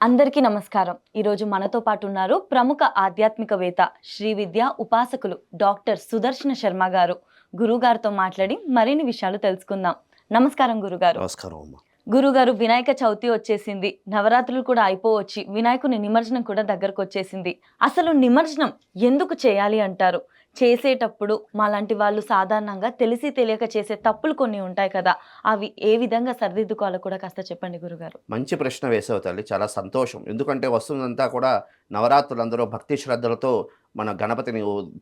అందరికీ నమస్కారం. ఈరోజు మనతో పాటు ఉన్నారు ప్రముఖ ఆధ్యాత్మికవేత్త శ్రీ విద్య ఉపాసకులు డాక్టర్ సుదర్శన శర్మ గారు. గురుగారితో మాట్లాడి మరిన్ని విషయాలు తెలుసుకుందాం. నమస్కారం గురుగారు. నమస్కారం గురుగారు వినాయక చవితి వచ్చేసింది. నవరాత్రులు కూడా అయిపోవచ్చి వినాయకుని నిమజ్జనం కూడా దగ్గరకు వచ్చేసింది అసలు నిమజ్జనం ఎందుకు చేయాలి అంటారు? చేసేటప్పుడు మాలాంటి వాళ్ళు సాధారణంగా తెలిసి తెలియక చేసే తప్పులు కొన్ని ఉంటాయి కదా అవి ఏ విధంగా సరిదిద్దుకోవాలో కూడా కాస్త చెప్పండి గురుగారు. మంచి ప్రశ్న వేసావు తల్లి చాలా సంతోషం. ఎందుకంటే వస్తుందంతా కూడా నవరాత్రులు అందరూ భక్తి శ్రద్ధలతో మన గణపతిని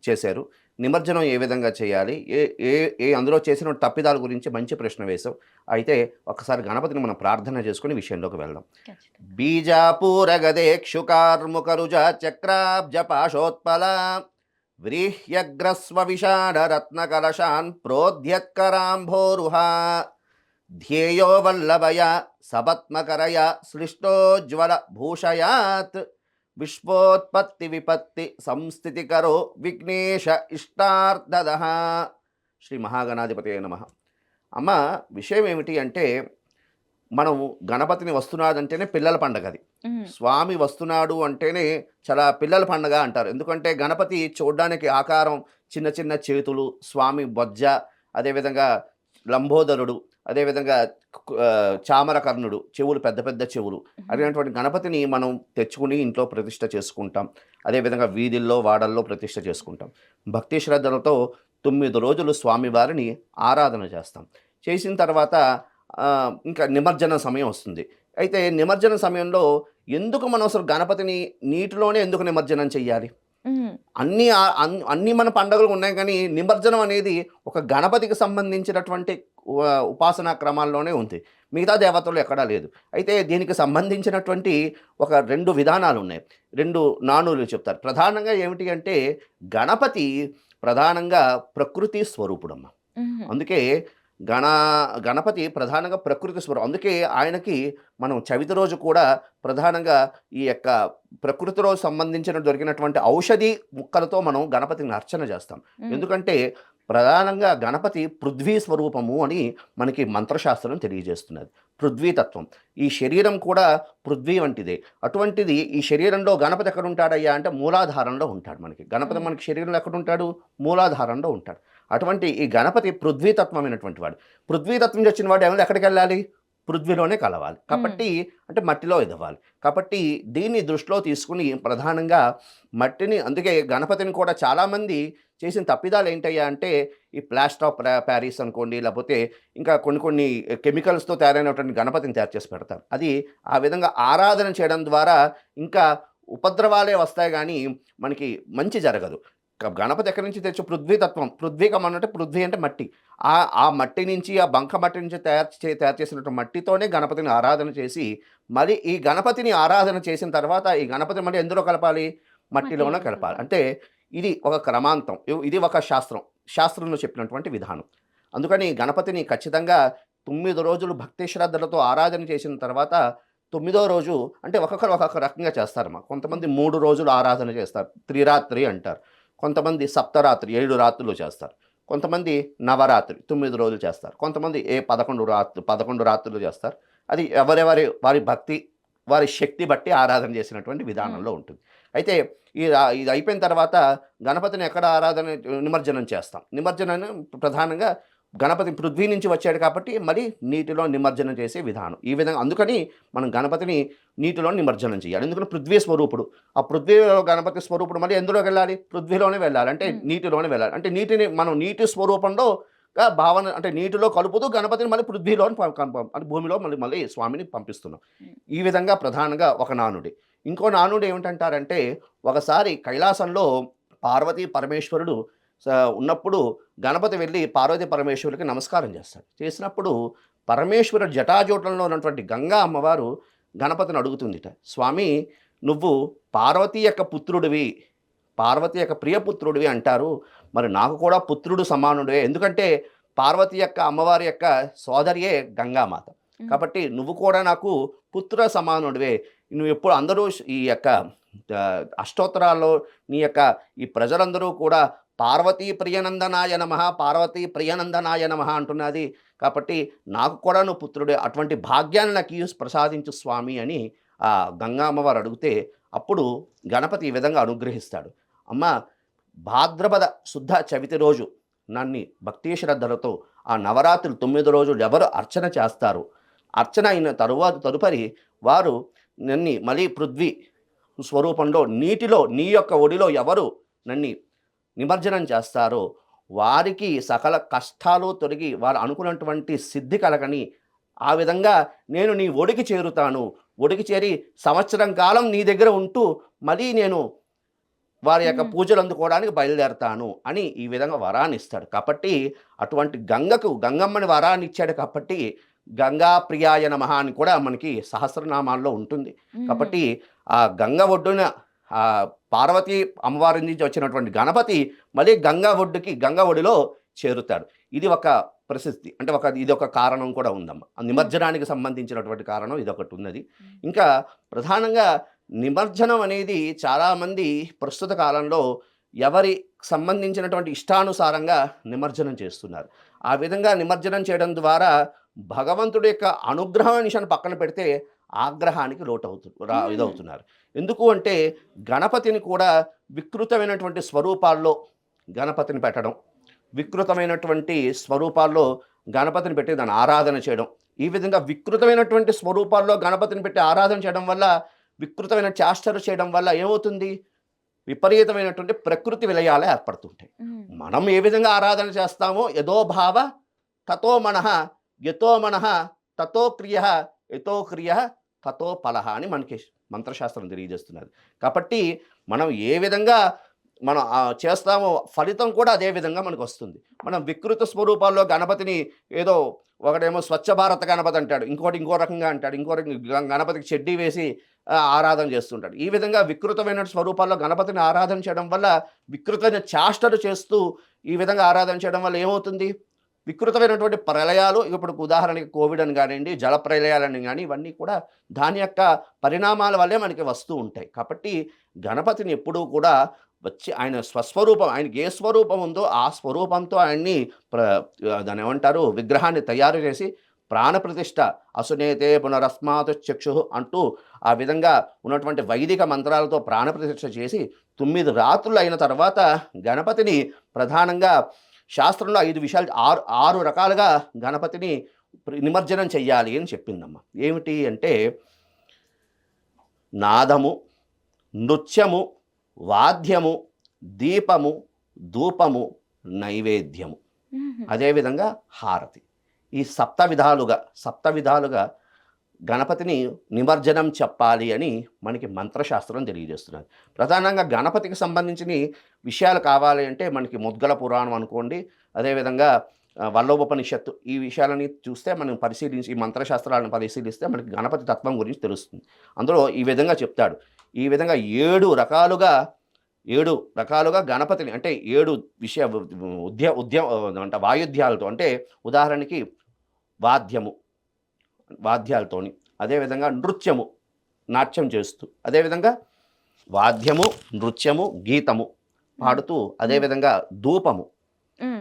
చేశారు. నిమజ్జనం ఏ విధంగా చేయాలి? ఏ ఏ ఏ అందులో చేసిన తప్పిదాల గురించి మంచి ప్రశ్న వేశావు అయితే ఒకసారి గణపతిని మనం ప్రార్థన చేసుకుని విషయంలోకి వెళ్దాం. బీజాపూర గదేక్షుకార్ముకరుజ చక్రాబ్జ పాశోత్పల వ్రీహ్యగ్రస్వ విషాఢ రత్నకలశాన్ ధ్యేయో వల్లభయ సపత్మకరయ సృష్టోజ్వల భూషయాత్ విశ్వోత్పత్తి విపత్తి సంస్థితికరో విఘ్నేశ ఇష్టార్థద శ్రీ మహాగణాధిపతి నమ అమ్మ విషయం ఏమిటి అంటే మనం గణపతిని వస్తున్నాడంటేనే పిల్లల పండగ అది స్వామి వస్తున్నాడు అంటేనే చాలా పిల్లల పండగ అంటారు. ఎందుకంటే గణపతి చూడడానికి ఆకారం చిన్న చిన్న చేతులు స్వామి బొజ్జ అదేవిధంగా లంబోదరుడు అదేవిధంగా చామరకర్ణుడు చెవులు పెద్ద పెద్ద చెవులు. అటువంటి గణపతిని మనం తెచ్చుకుని ఇంట్లో ప్రతిష్ట చేసుకుంటాం. అదేవిధంగా వీధుల్లో వాడల్లో ప్రతిష్ట చేసుకుంటాం. భక్తి శ్రద్ధలతో తొమ్మిది రోజులు స్వామివారిని ఆరాధన చేస్తాం. చేసిన తర్వాత ఇంకా నిమజ్జన సమయం వస్తుంది. అయితే నిమజ్జన సమయంలో ఎందుకు మనం అసలు గణపతిని నీటిలోనే ఎందుకు నిమజ్జనం చెయ్యాలి? ఉమ్, అన్ని అన్ని మన పండుగలు ఉన్నాయి కానీ నిమజ్జనం అనేది ఒక గణపతికి సంబంధించినటువంటి ఉపాసనా క్రమాల్లోనే ఉంది. మిగతా దేవతలు ఎక్కడా లేదు. అయితే దీనికి సంబంధించినటువంటి ఒక రెండు విధానాలు ఉన్నాయి. రెండు నానులు చెప్తారు. ప్రధానంగా ఏమిటి అంటే గణపతి ప్రధానంగా ప్రకృతి స్వరూపుడమ్మ. అందుకే గణ గణపతి ప్రధానంగా ప్రకృతి స్వరూపం. అందుకే ఆయనకి మనం చవితి రోజు కూడా ప్రధానంగా ఈ యొక్క ప్రకృతిలో సంబంధించిన దొరికినటువంటి ఔషధి ముక్కలతో మనం గణపతిని అర్చన చేస్తాం. ఎందుకంటే ప్రధానంగా గణపతి పృథ్వీ స్వరూపము అని మనకి మంత్రశాస్త్రం తెలియజేస్తున్నది. పృథ్వీతత్వం ఈ శరీరం కూడా పృథ్వీ వంటిదే. అటువంటిది ఈ శరీరంలో గణపతి ఎక్కడ ఉంటాడయ్యా అంటే మూలాధారంలో ఉంటాడు మనకి. గణపతి మనకి శరీరంలో ఎక్కడ ఉంటాడు మూలాధారంలో ఉంటాడు. అటువంటి ఈ గణపతి పృథ్వీతత్వమైనటువంటి వాడు. పృథ్వీతత్వం వచ్చిన వాడు ఏమైనా ఎక్కడికి వెళ్ళాలి పృథ్వీలోనే కలవాలి. కాబట్టి అంటే మట్టిలో ఎదవాలి. కాబట్టి దీన్ని దృష్టిలో తీసుకుని ప్రధానంగా మట్టిని అందుకే గణపతిని కూడా చాలామంది చేసిన తప్పిదాలు ఏంటయ్యా అంటే ఈ ప్లాస్టర్ ఆఫ్ ప్యారిస్ అనుకోండి లేకపోతే ఇంకా కొన్ని కొన్ని కెమికల్స్తో తయారైనటువంటి గణపతిని తయారు చేసి పెడతారు. అది ఆ విధంగా ఆరాధన చేయడం ద్వారా ఇంకా ఉపద్రవాలే వస్తాయి కానీ మనకి మంచి జరగదు. గణపతి ఎక్కడి నుంచి తెచ్చు పృథ్వీతత్వం పృథ్వీకం అన్నట్టు పృథ్వీ అంటే మట్టి. ఆ ఆ మట్టి నుంచి ఆ బంక మట్టి నుంచి తయారు చే తయారు చేసినటువంటి మట్టితోనే గణపతిని ఆరాధన చేసి మరి ఈ గణపతిని ఆరాధన చేసిన తర్వాత ఈ గణపతిని మళ్ళీ ఎందులో కలపాలి? మట్టిలోనే మట్టిలో కలపాలి. అంటే ఇది ఒక క్రమాంతం. ఇది ఒక శాస్త్రం. శాస్త్రంలో చెప్పినటువంటి విధానం. అందుకని గణపతిని ఖచ్చితంగా తొమ్మిది రోజులు భక్తి శ్రద్ధలతో ఆరాధన చేసిన తర్వాత తొమ్మిదో రోజు అంటే ఒక్కొక్కరు ఒక్కొక్క రకంగా చేస్తారమ్మా కొంతమంది మూడు రోజులు ఆరాధన చేస్తారు. త్రిరాత్రి అంటారు. కొంతమంది సప్తరాత్రి ఏడు రాత్రులు చేస్తారు. కొంతమంది నవరాత్రి తొమ్మిది రోజులు చేస్తారు. కొంతమంది ఏ పదకొండు రాత్రి పదకొండు రాత్రులు చేస్తారు. అది ఎవరెవరి వారి భక్తి వారి శక్తి బట్టి ఆరాధన చేసినటువంటి విధానంలో ఉంటుంది. అయితే ఈ ఇది అయిపోయిన తర్వాత గణపతిని ఎక్కడ ఆరాధన నిమజ్జనం చేస్తాం. నిమజ్జనం ప్రధానంగా గణపతి పృథ్వీ నుంచి వచ్చాడు కాబట్టి మరి నీటిలో నిమజ్జనం చేసే విధానం. ఈ విధంగా అందుకని మనం గణపతిని నీటిలో నిమజ్జనం చేయాలి. ఎందుకంటే పృథ్వీ స్వరూపుడు. ఆ పృథ్వీలో గణపతి స్వరూపుడు మళ్ళీ ఎందులోకి వెళ్ళాలి? పృథ్వీలోనే వెళ్ళాలి. అంటే Hmm. నీటిలోనే వెళ్ళాలి. అంటే నీటిని మనం నీటి స్వరూపంలో భావన అంటే నీటిలో కలుపుతూ గణపతిని మళ్ళీ పృథ్వీలో అంటే భూమిలో మళ్ళీ మళ్ళీ స్వామిని పంపిస్తున్నాం. Hmm. ఈ విధంగా ప్రధానంగా ఒక నానుడి. ఇంకో నానుడు ఏమిటంటారంటే ఒకసారి కైలాసంలో పార్వతీ పరమేశ్వరుడు ఉన్నప్పుడు గణపతి వెళ్ళి పార్వతీ పరమేశ్వరుడికి నమస్కారం చేస్తాడు. చేసినప్పుడు పరమేశ్వరుడు జటాజోటంలో ఉన్నటువంటి గంగా అమ్మవారు గణపతిని అడుగుతుందిట. స్వామి నువ్వు పార్వతీ యొక్క పుత్రుడివి పార్వతి యొక్క ప్రియపుత్రుడివి అంటారు. మరి నాకు కూడా పుత్రుడు సమానుడే ఎందుకంటే పార్వతి యొక్క అమ్మవారి యొక్క సోదరియే గంగామాత. కాబట్టి నువ్వు కూడా నాకు పుత్ర సమానుడివే. నువ్వు ఎప్పుడు అందరూ ఈ యొక్క అష్టోత్తరాల్లో నీ యొక్క ఈ ప్రజలందరూ కూడా పార్వతీ ప్రియనందనాయ నమ పార్వతీ ప్రియనందనాయ నమ అంటున్నది. కాబట్టి నాకు కూడా నువ్వు పుత్రుడే అటువంటి భాగ్యాన్ని నాకు ప్రసాదించు స్వామి అని ఆ గంగామ్మవారు అడిగితే అప్పుడు గణపతి ఈ విధంగా అనుగ్రహిస్తాడు. అమ్మ భాద్రపద శుద్ధ చవితి రోజు నన్ను భక్తి శ్రద్ధలతో ఆ నవరాత్రులు తొమ్మిది రోజులు ఎవరు అర్చన చేస్తారు? అర్చన అయిన తరువాత తదుపరి వారు నన్ను మళ్ళీ పృథ్వీ స్వరూపంలో నీటిలో నీ యొక్క ఒడిలో ఎవరు నన్ను నిమజ్జనం చేస్తారో వారికి సకల కష్టాలు తొలగి వారు అనుకున్నటువంటి సిద్ధి కలగని ఆ విధంగా నేను నీ ఒడికి చేరుతాను. ఒడికి చేరి సంవత్సరం కాలం నీ దగ్గర ఉంటూ మళ్ళీ నేను వారి యొక్క. పూజలు అందుకోవడానికి బయలుదేరతాను అని ఈ విధంగా వరాన్ని ఇస్తాడు. కాబట్టి అటువంటి గంగకు గంగమ్మని వరాన్ని ఇచ్చాడు కాబట్టి గంగా ప్రియాయ నమః అని కూడా మనకి సహస్రనామాల్లో ఉంటుంది. కాబట్టి ఆ గంగ ఒడ్డున పార్వతీ అమ్మవారి నుంచి వచ్చినటువంటి గణపతి మళ్ళీ గంగా ఒడ్డుకి గంగా ఒడిలో చేరుతాడు. ఇది ఒక ప్రసిద్ధి. అంటే ఒక ఇది ఒక కారణం కూడా ఉందమ్మ. ఆ నిమజ్జనానికి సంబంధించినటువంటి కారణం ఇది ఒకటి ఉన్నది ఇంకా ప్రధానంగా నిమజ్జనం అనేది చాలామంది ప్రస్తుత కాలంలో ఎవరి సంబంధించినటువంటి ఇష్టానుసారంగా నిమజ్జనం చేస్తున్నారు. ఆ విధంగా నిమజ్జనం చేయడం ద్వారా భగవంతుడి యొక్క అనుగ్రహం నిషాన్ని పక్కన పెడితే ఆగ్రహానికి లోటవుతు. ఇదవుతున్నారు. ఎందుకు అంటే గణపతిని కూడా వికృతమైనటువంటి స్వరూపాల్లో గణపతిని పెట్టడం వికృతమైనటువంటి స్వరూపాల్లో గణపతిని పెట్టి దాన్ని ఆరాధన చేయడం ఈ విధంగా వికృతమైనటువంటి స్వరూపాల్లో గణపతిని పెట్టి ఆరాధన చేయడం వల్ల వికృతమైన చేష్టలు చేయడం వల్ల ఏమవుతుంది? విపరీతమైనటువంటి ప్రకృతి విలయాలు ఏర్పడుతుంటాయి. మనం ఏ విధంగా ఆరాధన చేస్తామో యదో భావ తతో మనః యతో మనః తతో క్రియ యతో క్రియ తతో పలహ అని మనకి మంత్రశాస్త్రం తెలియజేస్తున్నది. కాబట్టి మనం ఏ విధంగా మనం చేస్తామో ఫలితం కూడా అదే విధంగా మనకు వస్తుంది. మనం వికృత స్వరూపాల్లో గణపతిని ఏదో ఒకటేమో స్వచ్ఛ భారత గణపతి అంటాడు ఇంకోటి ఇంకో రకంగా అంటాడు ఇంకో రకంగా గణపతికి చెడ్డీ వేసి ఆరాధన చేస్తుంటాడు. ఈ విధంగా వికృతమైన స్వరూపాల్లో గణపతిని ఆరాధన చేయడం వల్ల వికృతమైన చాష్టలు చేస్తూ ఈ విధంగా ఆరాధన చేయడం వల్ల ఏమవుతుంది? వికృతమైనటువంటి ప్రళయాలు ఇప్పుడు ఉదాహరణకి కోవిడ్ అని కానివ్వండి జల ప్రళయాలని కానీ ఇవన్నీ కూడా దాని యొక్క పరిణామాల వల్లే మనకి వస్తూ ఉంటాయి. కాబట్టి గణపతిని ఎప్పుడూ కూడా వచ్చి ఆయన స్వస్వరూపం ఆయనకి ఏ స్వరూపం ఉందో ఆ స్వరూపంతో ఆయన్ని ప్ర దాని ఏమంటారు విగ్రహాన్ని తయారు చేసి ప్రాణప్రతిష్ఠ అసునేతే పునరస్మాత్ చక్షు అంటూ ఆ విధంగా ఉన్నటువంటి వైదిక మంత్రాలతో ప్రాణప్రతిష్ఠ చేసి తొమ్మిది రాత్రులు అయిన తర్వాత గణపతిని ప్రధానంగా శాస్త్రంలో ఐదు విషయాలు ఆరు ఆరు రకాలుగా గణపతిని నిమజ్జనం చెయ్యాలి అని చెప్పిందమ్మ. ఏమిటి అంటే నాదము నృత్యము వాద్యము దీపము ధూపము నైవేద్యము. అదేవిధంగా హారతి. ఈ సప్త విధాలుగా సప్త విధాలుగా గణపతిని నిమజ్జనం చెప్పాలి అని మనకి మంత్రశాస్త్రం తెలియజేస్తున్నది. ప్రధానంగా గణపతికి సంబంధించిన విషయాలు కావాలి అంటే మనకి ముద్గల పురాణం అనుకోండి అదేవిధంగా వల్లోపనిషత్తు ఈ విషయాలని చూస్తే మనం పరిశీలించి ఈ మంత్రశాస్త్రాలను పరిశీలిస్తే మనకి గణపతి తత్వం గురించి తెలుస్తుంది. అందులో ఈ విధంగా చెప్తాడు. ఈ విధంగా ఏడు రకాలుగా ఏడు రకాలుగా గణపతిని అంటే ఏడు విషయ ఉద్య ఉద్య అంటే వాయుద్యాలతో అంటే ఉదాహరణకి వాద్యము వాద్యాలతోని అదేవిధంగా నృత్యము నాట్యం చేస్తూ అదేవిధంగా వాద్యము నృత్యము గీతము పాడుతూ అదేవిధంగా ధూపము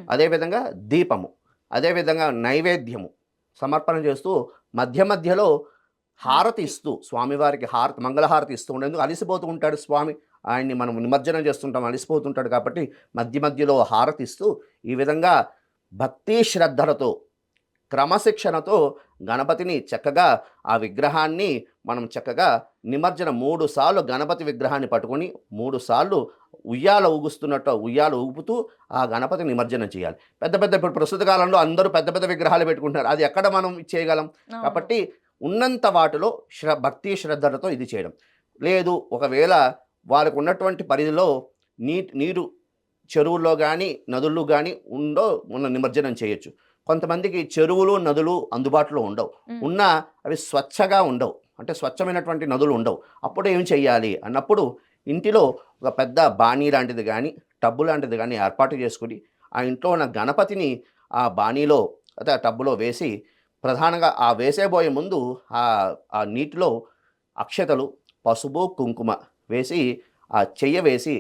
అదేవిధంగా దీపము అదేవిధంగా నైవేద్యము సమర్పణ చేస్తూ మధ్య మధ్యలో హారతి ఇస్తూ స్వామివారికి హారతి మంగళహారతి ఇస్తూ ఉండేందుకు అలిసిపోతూ ఉంటాడు స్వామి. ఆయన్ని మనం నిమజ్జనం చేస్తుంటాం అలిసిపోతుంటాడు కాబట్టి మధ్య మధ్యలో హారతి ఇస్తూ ఈ విధంగా భక్తి శ్రద్ధలతో క్రమశిక్షణతో గణపతిని చక్కగా ఆ విగ్రహాన్ని మనం చక్కగా నిమజ్జన మూడు సార్లు గణపతి విగ్రహాన్ని పట్టుకొని మూడు సార్లు ఉయ్యాల ఊగుస్తున్నట్టు ఉయ్యాల ఊపుతూ ఆ గణపతి నిమజ్జనం చేయాలి. పెద్ద పెద్ద ఇప్పుడు ప్రస్తుత కాలంలో అందరూ పెద్ద పెద్ద విగ్రహాలు పెట్టుకుంటున్నారు. అది ఎక్కడ మనం చేయగలం? కాబట్టి ఉన్నంత వాటిలో శ్ర భక్తి శ్రద్ధలతో ఇది చేయడం. లేదు ఒకవేళ వారికి ఉన్నటువంటి పరిధిలో నీ నీరు చెరువుల్లో కానీ నదుల్లో కానీ ఉండో ఉన్న నిమజ్జనం చేయొచ్చు. కొంతమందికి చెరువులు నదులు అందుబాటులో ఉండవు. ఉన్నా అవి స్వచ్ఛగా ఉండవు. అంటే స్వచ్ఛమైనటువంటి నదులు ఉండవు. అప్పుడు ఏం చెయ్యాలి అన్నప్పుడు ఇంటిలో ఒక పెద్ద బాణీ లాంటిది కానీ టబ్బు లాంటిది కానీ ఏర్పాటు చేసుకుని ఆ ఇంట్లో ఉన్న గణపతిని ఆ బాణీలో అదే ఆ టబ్బులో వేసి ప్రధానంగా ఆ వేసేబోయే ముందు ఆ ఆ నీటిలో అక్షతలు పసుపు కుంకుమ వేసి ఆ చెయ్య వేసి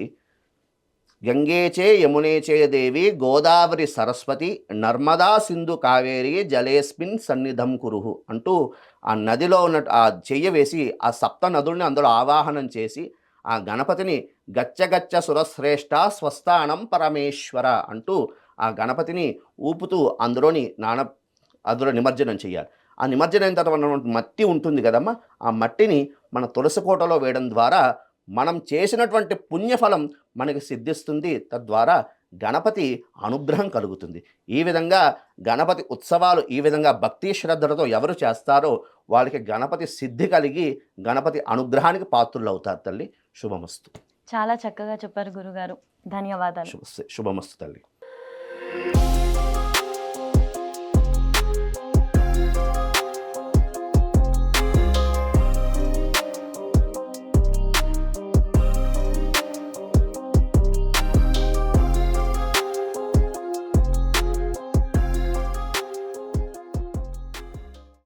గంగేచే యమునేచే దేవి గోదావరి సరస్వతి నర్మదా సింధు కావేరి జలేస్మిన్ సన్నిధం కురుహు అంటూ ఆ నదిలో ఉన్న ఆ చెయ్య వేసి ఆ సప్త నదుల్ని అందులో ఆవాహనం చేసి ఆ గణపతిని గచ్చగచ్చ సురశ్రేష్ఠ స్వస్థానం పరమేశ్వర అంటూ ఆ గణపతిని ఊపుతూ అందులోని నాన అందులో నిమజ్జనం చేయాలి ఆ నిమజ్జనం అయిన తర్వాత మట్టి ఉంటుంది కదమ్మా ఆ మట్టిని మన తులసి కోటలో వేయడం ద్వారా మనం చేసినటువంటి పుణ్యఫలం మనకి సిద్ధిస్తుంది తద్వారా గణపతి అనుగ్రహం కలుగుతుంది. ఈ విధంగా గణపతి ఉత్సవాలు ఈ విధంగా భక్తి శ్రద్ధలతో ఎవరు చేస్తారో వాళ్ళకి గణపతి సిద్ధి కలిగి గణపతి అనుగ్రహానికి పాత్రులు అవుతారు తల్లి. శుభమస్తు. చాలా చక్కగా చెప్పారు గురుగారు. ధన్యవాదాలు. శుభ శుభమస్తు తల్లి.